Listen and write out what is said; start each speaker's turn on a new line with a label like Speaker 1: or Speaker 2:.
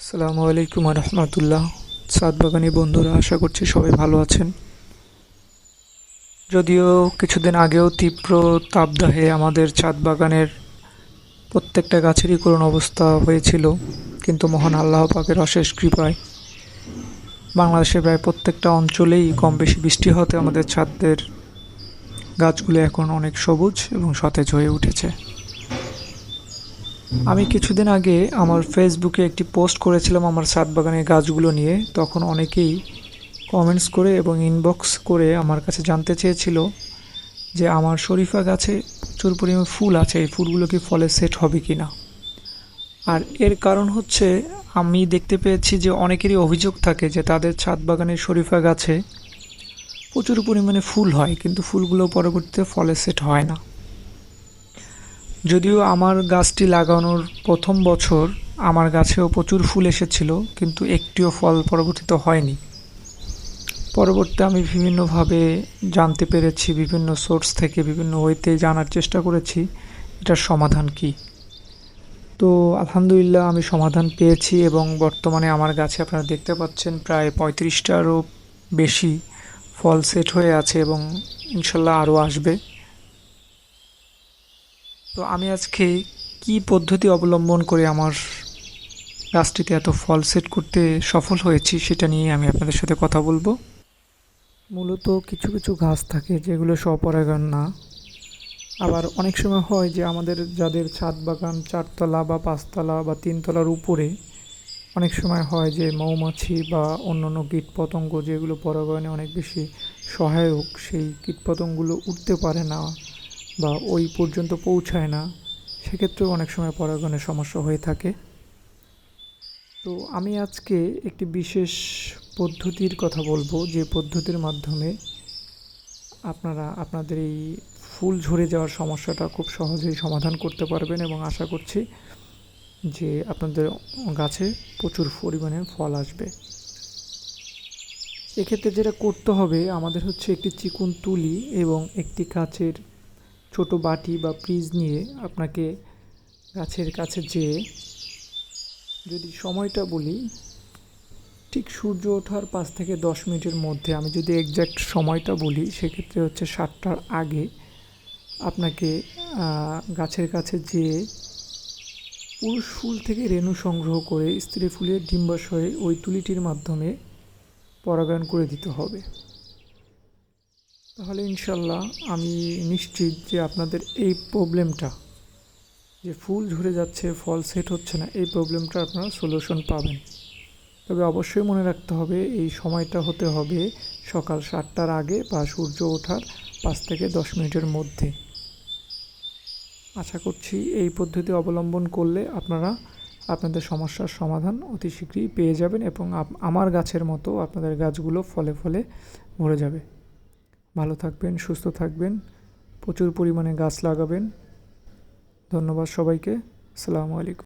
Speaker 1: আসসালামু আলাইকুম রহমতুল্লাহ। সাত বাগানি বন্ধুরা, আশা করছি সবাই ভালো আছেন। যদিও কিছুদিন আগেও তীব্র তাপদাহে আমাদের ছাদ বাগানের প্রত্যেকটা গাছেরই করুণ অবস্থা হয়েছিল, কিন্তু মহান আল্লাহ পাকের অশেষ কৃপায় বাংলাদেশের প্রায় প্রত্যেকটা অঞ্চলেই কম বেশি বৃষ্টি হতে আমাদের ছাদের গাছগুলো এখন অনেক সবুজ এবং সতেজ হয়ে উঠেছে। আমি কিছুদিন আগে আমার ফেসবুকে একটি পোস্ট করেছিলাম আমার ছাদ বাগানের গাছগুলো নিয়ে। তখন অনেকেই কমেন্টস করে এবং ইনবক্স করে আমার কাছে জানতে চেয়েছিল যে আমার শরীফা গাছে প্রচুর পরিমাণে ফুল আছে, এই ফুলগুলো কি ফলে সেট হবে কি না আর এর কারণ হচ্ছে আমি দেখতে পেয়েছি যে অনেকেরই অভিযোগ থাকে যে তাদের ছাদ বাগানের শরীফা গাছে প্রচুর পরিমাণে ফুল হয়, কিন্তু ফুলগুলো পরবর্তীতে ফলে সেট হয় না। যদিও আমার গাছটি লাগানোর প্রথম বছর আমার গাছেও প্রচুর ফুল এসেছিল, কিন্তু একটিও ফল পরবর্তীতে হয়নি। পরবর্তীতে আমি বিভিন্নভাবে জানতে পেরেছি, বিভিন্ন সোর্স থেকে বিভিন্ন ওয়েতে জানার চেষ্টা করেছি, এটার সমাধান কি। তো আলহামদুলিল্লাহ আমি সমাধান পেয়েছি এবং বর্তমানে আমার গাছে আপনারা দেখতে পাচ্ছেন প্রায় পঁয়ত্রিশটারও বেশি ফল সেট হয়ে আছে এবং ইনশাল্লাহ আরও আসবে। তো আমি আজকে কি পদ্ধতি অবলম্বন করে আমার গাছটিতে এত ফল সেট করতে সফল হয়েছি সেটা নিয়ে আমি আপনাদের সাথে কথা বলব। মূলত কিছু কিছু গাছ থাকে যেগুলো স্বপরাগায়ন না। আবার অনেক সময় হয় যে আমাদের যাদের ছাদ বাগান চারতলা বা পাঁচতলা বা তিনতলার উপরে অনেক সময় হয় যে মৌমাছি বা অন্যান্য কীটপতঙ্গ যেগুলো পরাগায়নে অনেক বেশি সহায়ক, সেই কীটপতঙ্গগুলো উঠতে পারে না। বা ওই পর্যন্ত পৌঁছায় না, সেক্ষেত্রেও অনেক সময় পরাগণের সমস্যা হয়ে থাকে। তো আমি আজকে একটি বিশেষ পদ্ধতির কথা বলব, যে পদ্ধতির মাধ্যমে আপনারা আপনাদের এই ফুল ঝরে যাওয়ার সমস্যাটা খুব সহজেই সমাধান করতে পারবেন এবং আশা করছি যে আপনাদের গাছে প্রচুর পরিমাণে ফল আসবে। এক্ষেত্রে যেটা করতে হবে, আমাদের হচ্ছে একটি চিকুন তুলি এবং একটি কাচের ছোট বাটি বা ফ্রিজ নিয়ে আপনাকে গাছের কাছে যেয়ে যদি সময়টা বলি, ঠিক সূর্য ওঠার পাঁচ থেকে দশ মিনিটের মধ্যে আমি যদি এক্স্যাক্ট সময়টা বলি, সেক্ষেত্রে হচ্ছে সাতটার আগে আপনাকে গাছের কাছে যেয়ে পুরুষ ফুল থেকে রেণু সংগ্রহ করে স্ত্রী ফুলের ডিম্বাশয়ে ওই তুলিটির মাধ্যমে পরাগায়ন করে দিতে হবে। তাহলে ইনশাল্লাহ আমি নিশ্চিত যে আপনাদের এই প্রবলেমটা, যে ফুল ঝরে যাচ্ছে, ফল সেট হচ্ছে না, এই প্রবলেমটা আপনারা সলিউশন পাবেন। তবে অবশ্যই মনে রাখতে হবে, এই সময়টা হতে হবে সকাল সাতটার আগে বা সূর্য ওঠার পাঁচ থেকে দশ মিনিটের মধ্যে। আশা করছি এই পদ্ধতি অবলম্বন করলে আপনারা আপনাদের সমস্যার সমাধান অতি শীঘ্রই পেয়ে যাবেন এবং আমার গাছের মতো আপনাদের গাছগুলো ফলে ফলে ভরে যাবে। ভালো থাকবেন সুস্থ থাকবেন প্রচুর পরিমাণে গাছ লাগাবেন। ধন্যবাদ সবাইকে। আসসালামু আলাইকুম।